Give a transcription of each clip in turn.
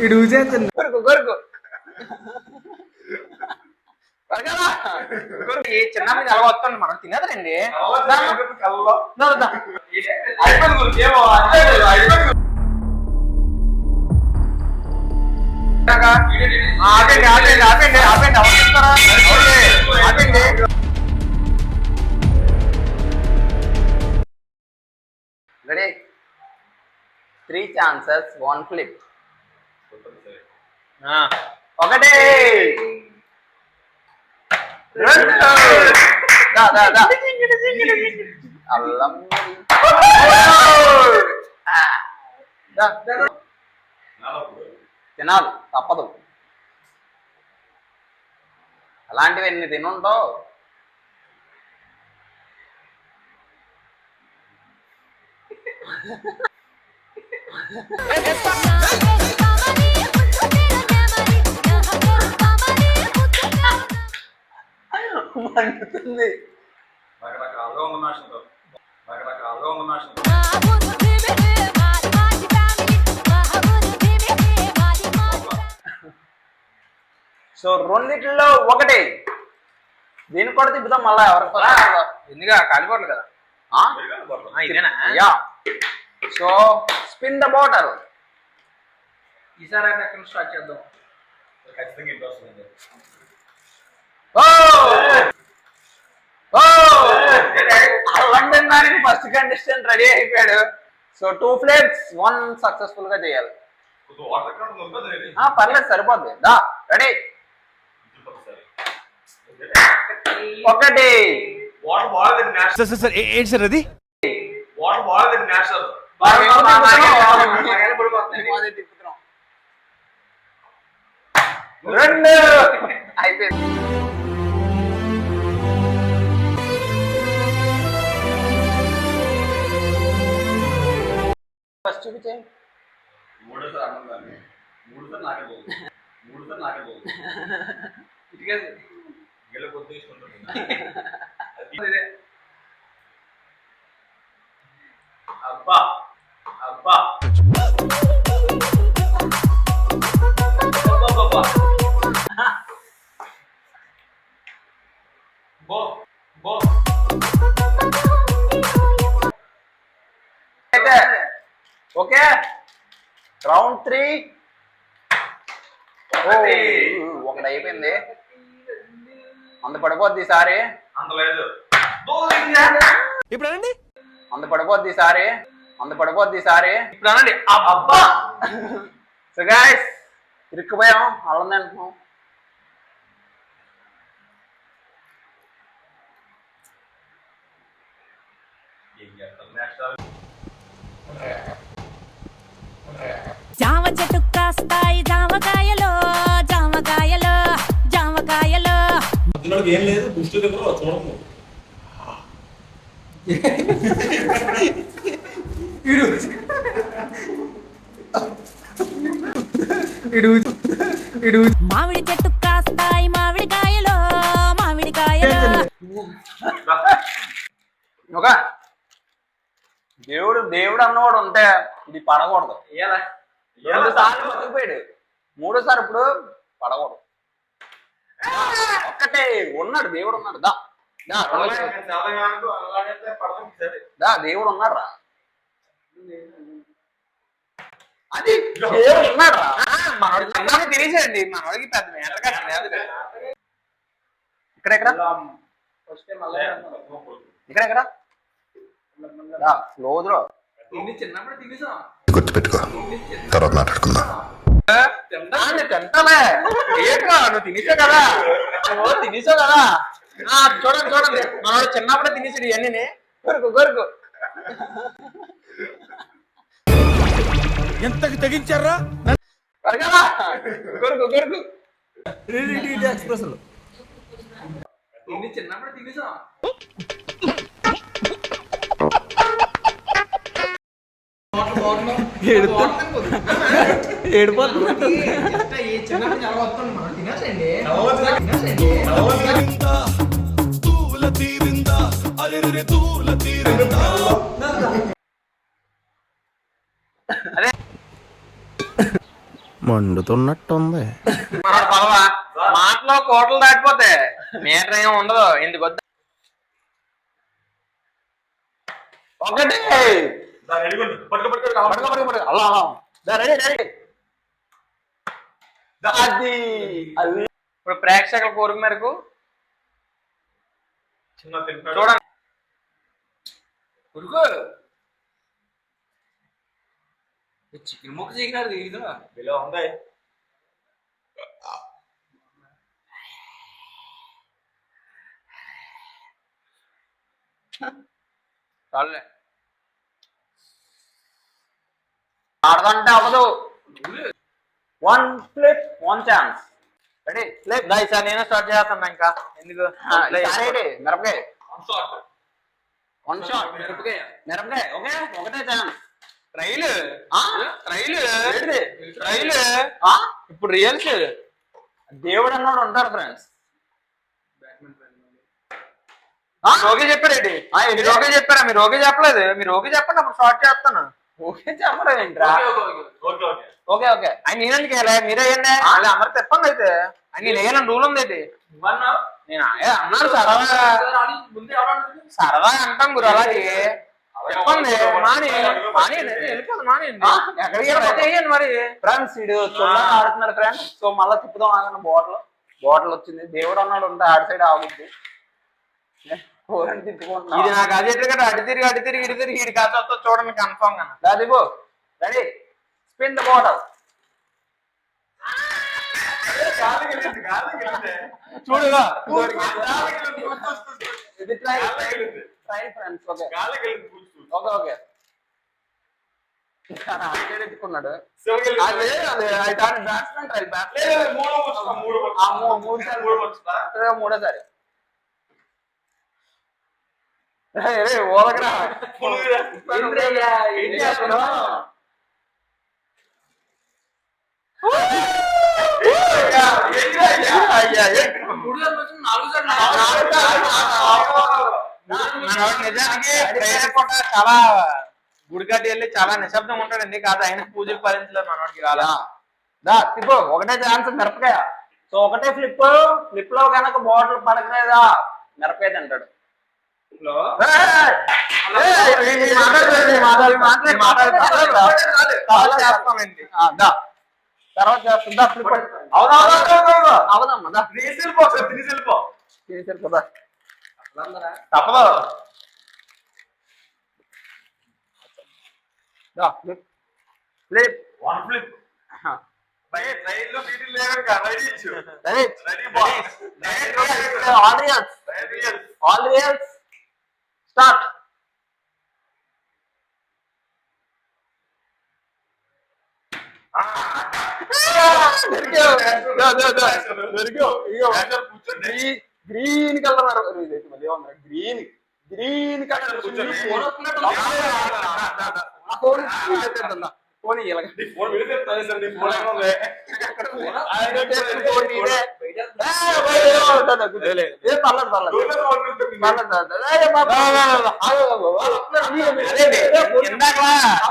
ఇడు ఊసేస్తుంది కొరుకు కొరుకు చిన్న మీద ఎలా వస్తుంది మనం తినదండి ఆపండి ఆపండి ఆపండి. ఆపండి. ఓకే, ఆపండి. త్రీ ఛాన్సెస్ వన్ ఫ్లిప్ ఒకటి అల్లం ఆ. దా, దా. తినాలి తప్పదు. అలాంటివి ఎన్ని తినుంటావు? మండుతుంది రకరకాలుగా ఉంది మ్యాషన్తో రకరకాలుగా ఉంది మ్యాషన్తో సో రెండిట్లో ఒకటి. దీన్ని కూడా తిప్పుదాం మళ్ళా ఎవరికి ఎందుగా కాలిపోట్లు కదా. ఆ, ఇదేనా? యా. సో స్పిన్ ద ఈసారి ఎక్కడ స్టార్ట్ చేద్దాం? ఖచ్చితంగా ఇంటి వస్తుంది. ఓ! ఓ! లండన్ దానికి ఫస్ట్ కంటెస్టెంట్ రెడీ అయిపోయాడు. సో టూ ప్లేట్స్ వన్ సక్సెస్ఫుల్గా చేయాలి. పర్లేదు సరిపోద్ది. దా రెడీ సరే. ఒకటి. సార్ సార్ సార్ ఏంటి సార్ అది? వాటర్ తిప్పుతున్నాం. రెండు. అయిపోయింది. ఫస్ట్ చూపించే మూడో సార్ అన్నం దాన్ని మూడు సార్ నాకే పోదు. మూడు సార్ నాకే పోదు. గిల్ల కొద్ది తీసుకుంటుంది అబ్బా అబ్బా. అబ్బా బో బో. అయితే ఓకే. Round three. ఒకటి. అయిపోయింది. అంత పడిపోద్ది ఈసారి అంత లేదు. ఇప్పుడు అంత పడిపోద్ది ఈసారి అంత పడిపోద్ది ఈసారి ఇప్పుడు అనండి అబ్బా! సో గాయస్ ఇరుక్కుపోయాం. అల్లం తింటున్నాం. నేషనల్ జామ చెట్టు కాస్తాయి జామకాయలు జామకాయలు. జామకాయలు ఏం లేదు దృష్టి దగ్గర చూడము ఇడు. ఇడు. మామిడి చెట్టు కాస్తాయి మామిడికాయలు మామిడికాయలు ఒక దేవుడు దేవుడు అన్నవాడు ఉంటే ఇది పడకూడదు. రెండు సార్లు బతికిపోయాడు మూడోసారి ఇప్పుడు పడకూడదు. ఒక్కటే ఉన్నాడు దేవుడు ఉన్నాడు. దా. దేవుడు ఉన్నాడు రా అది దేవుడు ఉన్నాడు రా మనోడికి తినేసేయండి మనోడికి పెద్ద మేటర్ కట్టలేదు ఇక్కడ ఎక్కడ ఇక్కడ ఎక్కడ క్లోజ్ తిని చిన్నప్పుడు తినేసాం. గుర్తుపెట్టుకో తర్వాత మాట్లాడుకుందాం. తింటానే తింటాలే ఏంట్రా నువ్వు తినేసావు కదా? నువ్వు తినేసావు కదా? చూడండి చూడండి. మనోడు చిన్నప్పుడే తినేసాడు ఇవన్నీ కొరుకు కొరుకు. ఎంతకి తెగించారా? కొరకరా కొరుకు కొరుకు. ఎక్స్ప్రెస్ చిన్నప్పుడు తినేసాం ఏడిపోతుంది చిన్నప్పుడు చాలా వస్తుంది మనం. తినేసండి తూల తీరిందా? మండుతున్నట్టుంది. మనోడు పదవా? మాటలో కోటలు దాటిపోతే మీటర్ ఏం ఉండదు ఎందుకు వద్ద. ఒకటి. ఇప్పుడు ప్రేక్షకుల కోరిక మేరకు చూడండి ఉరుకో చికెన్ ముక్క చికెన్ ఇది ఇలా ఉంది చాలులే ఆడదంటే అవ్వదు one flip one chance ready flip దా ఈసారి నేనే స్టార్ట్ చేస్తాను ఇంకా. ఎందుకు? మిరపకాయ. వన్ షాట్ మిరపకాయ. మిరపకాయ. ఓకే ఒకటే ఛాన్స్ ట్రైల్ ట్రైల్ ట్రైల్ ఇప్పుడు రియల్స్ దేవుడు అన్నాడు ఉంటారు ఫ్రెండ్స్ ఓకే చెప్పారేంటి మీరు ఓకే చెప్పారా? మీరు ఓకే చెప్పలేదు. మీరు ఓకే చెప్పండి అప్పుడు షార్ట్ చేస్తాను. ఓకే ఏంట్రా? ఓకే ఓకే ఓకే ఓకే ఆయన నేనందుకు వేయలే? మీరే వేయండి. అలా అందరు చెప్పండి అయితే. నేను రూల్ ఉంది ఏంటి నేను అన్నాను సరదా. సరదా అంటాం గురు అలాగే. చెప్పండి మాని మాని వెళ్ళిపోదు మానేయండి ఎక్కడికి వెళ్ళిపోతే మరి. ఫ్రెండ్స్ ఇడు చూడ ఆడుతున్నాడు ఫ్రెండ్స్ సో మళ్ళీ తిప్పుదాం ఆగండి బాటిల్. బాటిల్ వచ్చింది. దేవుడు అన్నాడు ఉంటే ఆడి సైడ్ ఆగుద్ది. ఇది నాకు అది ఎట్లా అటు తిరిగి అటు తిరిగి ఇటు తిరిగి ఇటు వస్తా చూడండి కన్ఫామ్గా. రెడీ స్పిన్ ద బాటిల్ చూడుగా ఇది trail trail friends okay okay. Okay ఎత్తుకున్నాడు. అదే అదే I thought batsmen trail batsmen మూడు సార్లు మూడోసారి ఏం చేస్తున్నావ్? చాలా గుడికట్టి వెళ్ళి చాలా నిశ్శబ్దం ఉంటాడండి కాదు ఆయన పూజలు ఫలించలేదు మనోడికి రాలా దా తిప్పు. ఒకటే ఛాన్స్ మిరపకాయ. సో ఒకటే ఫ్లిప్ ఫ్లిప్లో కనుక బాటిల్ పడకలేదా? మిరపకాయ తింటాడు. తర్వాత చేస్తామండి. ఆ, దా. తర్వాత చేస్తాం దా ఫ్లిప్ అవునమ్మా దా చేసారు కదా తప్పదు దా ఫ్లిప్ ఫ్లిప్ వన్ ఫ్లిప్ ట్రైన్లో start green colour green green colour పోనీ ఇలాగ ఫోన్ విడితే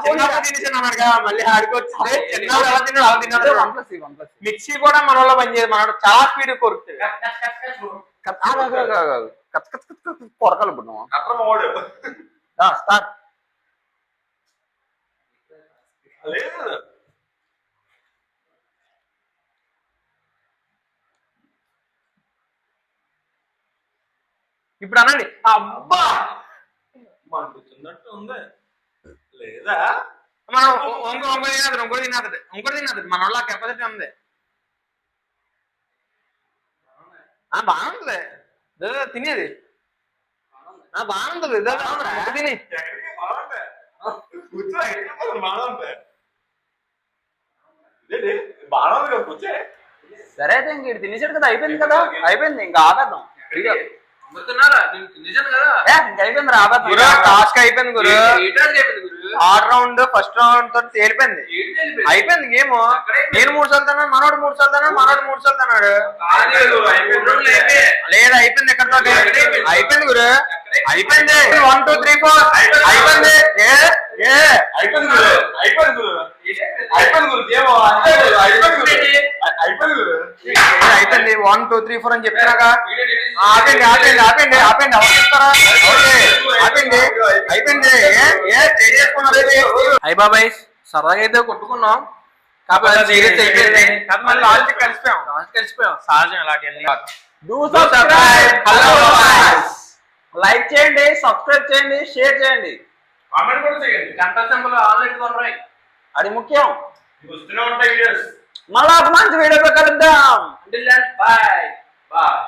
ఫోన్ ఏముంది మళ్ళీ ఆడుకోవచ్చు మిక్సీ కూడా మన వల్ల పనిచేయదు మనోడు చాలా స్పీడ్ కొరుకుతుంది కొరకలు ఇప్పుడు అక్రమ ఓడు స్టార్ట్ లేదు. ఇప్పుడు అనండి. అబ్బా! ఉంది. లేదా? మనం ఇంకో ఇంకో ఇంకోటి తినదు ఇంకోటి తినదు మన వాళ్ళ కెపాసిటీ ఉంది. ఇదో తినేది. ఇంకో తిని. ఎక్కడికి? కదా కూర్చో. సరే అయితే ఇంక తినేసాడు కదా అయిపోయింది కదా అయిపోయింది ఇంకా ఆపేద్దాం. నిజం కదా. ఏ, ఇంక అయిపోయింది రా ఆపేద్దాం టాస్క్ అయిపోయింది గురు? ఆల్ రౌండ్ ఫస్ట్ రౌండ్ తోటి తేలిపోయింది. అయిపోయింది గేమ్. నేను మూడు సార్లు తన్నాను మనోడు మూడు సార్లు తన్నాడు మనోడు మూడు సార్లు తన్నాడు. లేదు అయిపోయింది ఎక్కడ అయిపోయింది గురు. అయిపోయింది. వన్ టూ త్రీ ఫోర్ అయిపోయింది. ఏ ఏ. అయిపోయింది గురు. అయిపోయింది గురు. అయిపోయింది గురు. గేమ్ అంతే గురు అయిపోయింది గురు. అయిపోయింది గురు. ఏ, అయిపోయింది. వన్ టూ త్రీ ఫోర్ అని చెప్పినాక ఆపండి ఆపండి ఆపండి ఆపండి ఎవరు చెప్తారా? ఓకే. ఆపండి అయిపోయింది. ఏ ఏ చేసుకున్నారు అయ్యి బాబాయ్ సరదాగా అయితే కొట్టుకున్నాం. కాకపోతే సీరియస్ అయిపోయింది. కాదు మళ్ళీ లాస్ట్ కలిసిపోయాం. లాస్ట్ కలిసిపోయాం. సహజం ఇలాంటి డూ సబ్స్క్రైబ్ హలో లైక్ చేయండి సబ్స్క్రైబ్ చేయండి షేర్ చేయండి. కామెంట్ కూడా చేయండి. గంట సింబల్ ఆన్లైన్ కొనరాయి అది ముఖ్యం. వస్తూనే ఉంటాయి వీడియోస్ మళ్ళా ఒక మంచి వీడియోతో కలుద్దాం. Bye bye